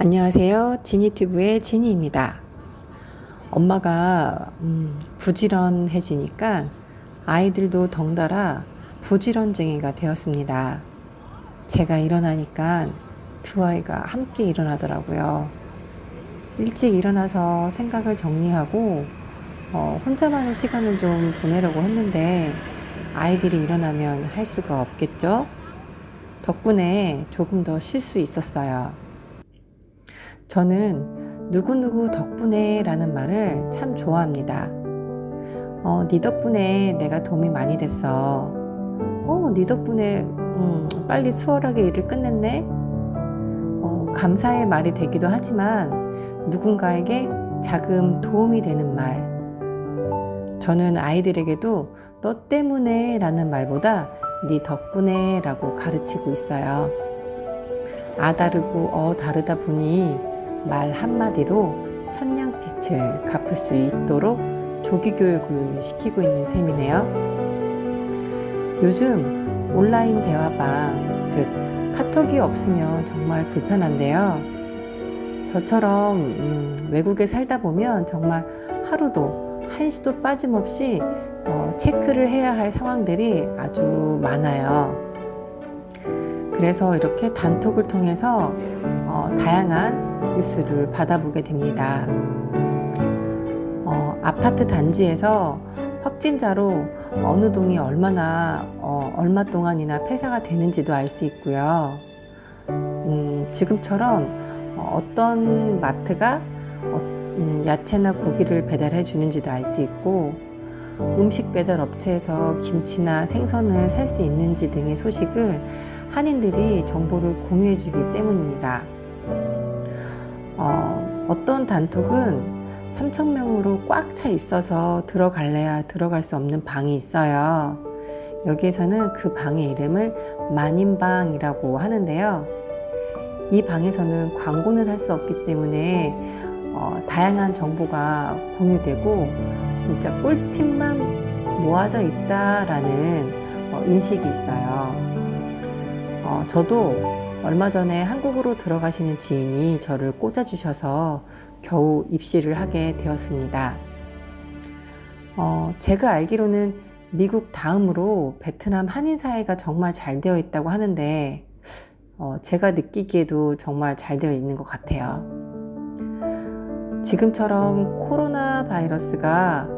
안녕하세요. 지니튜브의 지니입니다. 엄마가 음, 부지런해지니까 아이들도 덩달아 부지런쟁이가 되었습니다. 제가 일어나니까 두 아이가 함께 일어나더라고요. 일찍 일어나서 생각을 정리하고 어, 혼자만의 시간을 좀 보내려고 했는데 아이들이 일어나면 할 수가 없겠죠? 덕분에 조금 더 쉴 수 있었어요. 저는 누구누구 덕분에 라는 말을 참 좋아합니다. 어, 네 덕분에 내가 도움이 많이 됐어. 어, 네 덕분에 음, 빨리 수월하게 일을 끝냈네. 어, 감사의 말이 되기도 하지만 누군가에게 자금 도움이 되는 말. 저는 아이들에게도 너 때문에 라는 말보다 네 덕분에 라고 가르치고 있어요. 아 다르고 어 다르다 보니 말 한마디로 천냥빛을 갚을 수 있도록 조기 교육을 시키고 있는 셈이네요. 요즘 온라인 대화방, 즉 카톡이 없으면 정말 불편한데요. 저처럼 음, 외국에 살다 보면 정말 하루도 한시도 빠짐없이 어, 체크를 해야 할 상황들이 아주 많아요. 그래서 이렇게 단톡을 통해서 어, 다양한 뉴스를 받아보게 됩니다. 어, 아파트 단지에서 확진자로 어느 동이 얼마나 어, 얼마 동안이나 폐사가 되는지도 알 수 있고요. 음, 지금처럼 어, 어떤 마트가 어, 음, 야채나 고기를 배달해 주는지도 알 수 있고 음식 배달 업체에서 김치나 생선을 살 수 있는지 등의 소식을 한인들이 정보를 공유해 주기 때문입니다. 어, 어떤 단톡은 3,000명으로 꽉 차 있어서 들어갈래야 들어갈 수 없는 방이 있어요. 여기에서는 그 방의 이름을 만인방이라고 하는데요. 이 방에서는 광고는 할 수 없기 때문에 어, 다양한 정보가 공유되고 진짜 꿀팁만 모아져 있다라는 어, 인식이 있어요. 어, 저도 얼마 전에 한국으로 들어가시는 지인이 저를 꽂아주셔서 겨우 입시를 하게 되었습니다. 어, 제가 알기로는 미국 다음으로 베트남 한인 사회가 정말 잘 되어 있다고 하는데, 어, 제가 느끼기에도 정말 잘 되어 있는 것 같아요. 지금처럼 코로나 바이러스가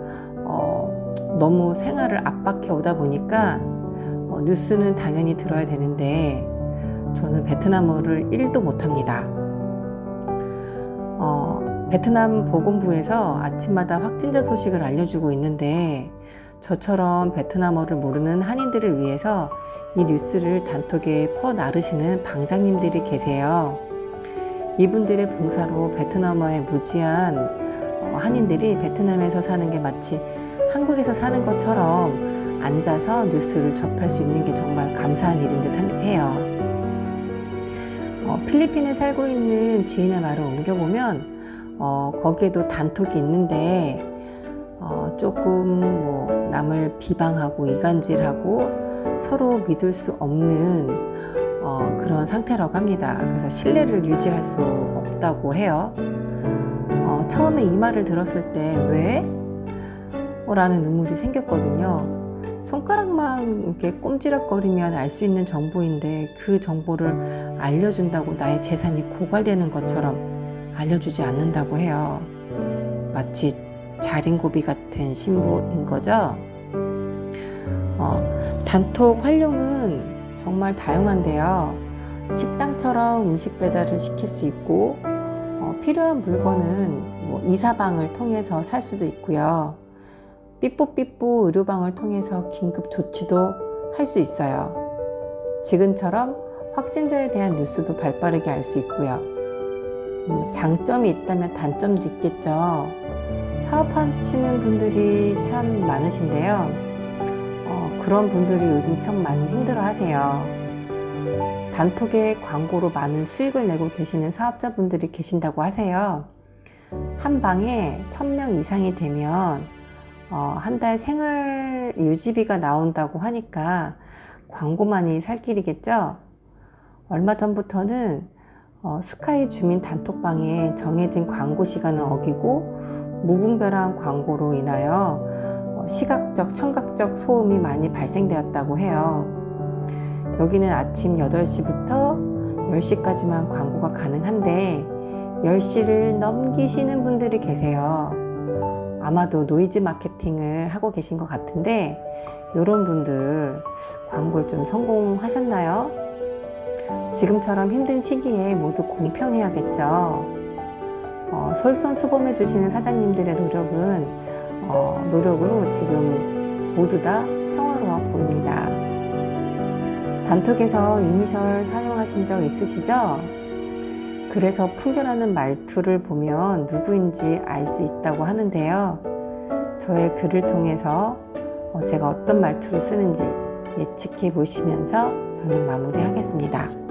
어, 너무 생활을 압박해 오다 보니까 어, 뉴스는 당연히 들어야 되는데 저는 베트남어를 1도 못합니다. 어, 베트남 보건부에서 아침마다 확진자 소식을 알려주고 있는데 저처럼 베트남어를 모르는 한인들을 위해서 이 뉴스를 단톡에 퍼 나르시는 방장님들이 계세요. 이분들의 봉사로 베트남어에 무지한 어, 한인들이 베트남에서 사는 게 마치 한국에서 사는 것처럼 앉아서 뉴스를 접할 수 있는 게 정말 감사한 일인 듯 해요. 어, 필리핀에 살고 있는 지인의 말을 옮겨보면 어, 거기에도 단톡이 있는데 어, 조금 뭐 남을 비방하고 이간질하고 서로 믿을 수 없는 어, 그런 상태라고 합니다. 그래서 신뢰를 유지할 수 없다고 해요. 어, 처음에 이 말을 들었을 때 왜? 어, 라는 의문이 생겼거든요. 손가락만 이렇게 꼼지락거리면 알 수 있는 정보인데 그 정보를 알려준다고 나의 재산이 고갈되는 것처럼 알려주지 않는다고 해요. 마치 자린고비 같은 신보인 거죠. 어, 단톡 활용은 정말 다양한데요. 식당처럼 음식 배달을 시킬 수 있고, 어, 필요한 물건은 뭐 이사방을 통해서 살 수도 있고요. 삐뽀삐뽀 의료방을 통해서 긴급 조치도 할 수 있어요. 지금처럼 확진자에 대한 뉴스도 발빠르게 알 수 있고요. 음, 장점이 있다면 단점도 있겠죠. 사업하시는 분들이 참 많으신데요. 어, 그런 분들이 요즘 참 많이 힘들어 하세요. 단톡에 광고로 많은 수익을 내고 계시는 사업자분들이 계신다고 하세요. 한 방에 1000명 이상이 되면 어, 한달 생활 유지비가 나온다고 하니까 광고만이 살 길이겠죠? 얼마 전부터는 어, 스카이 주민 단톡방에 정해진 광고 시간을 어기고 무분별한 광고로 인하여 어, 시각적, 청각적 소음이 많이 발생되었다고 해요. 여기는 아침 8시부터 10시까지만 광고가 가능한데 10시를 넘기시는 분들이 계세요. 아마도 노이즈 마케팅을 하고 계신 것 같은데 이런 분들 광고에 좀 성공하셨나요? 지금처럼 힘든 시기에 모두 공평해야겠죠. 어, 솔선수범해 주시는 사장님들의 노력은 어, 노력으로 지금 모두 다 평화로워 보입니다. 단톡에서 이니셜 사용하신 적 있으시죠? 그래서 풍겨나는 말투를 보면 누구인지 알 수 있다고 하는데요. 저의 글을 통해서 어, 제가 어떤 말투를 쓰는지 예측해 보시면서 저는 마무리하겠습니다.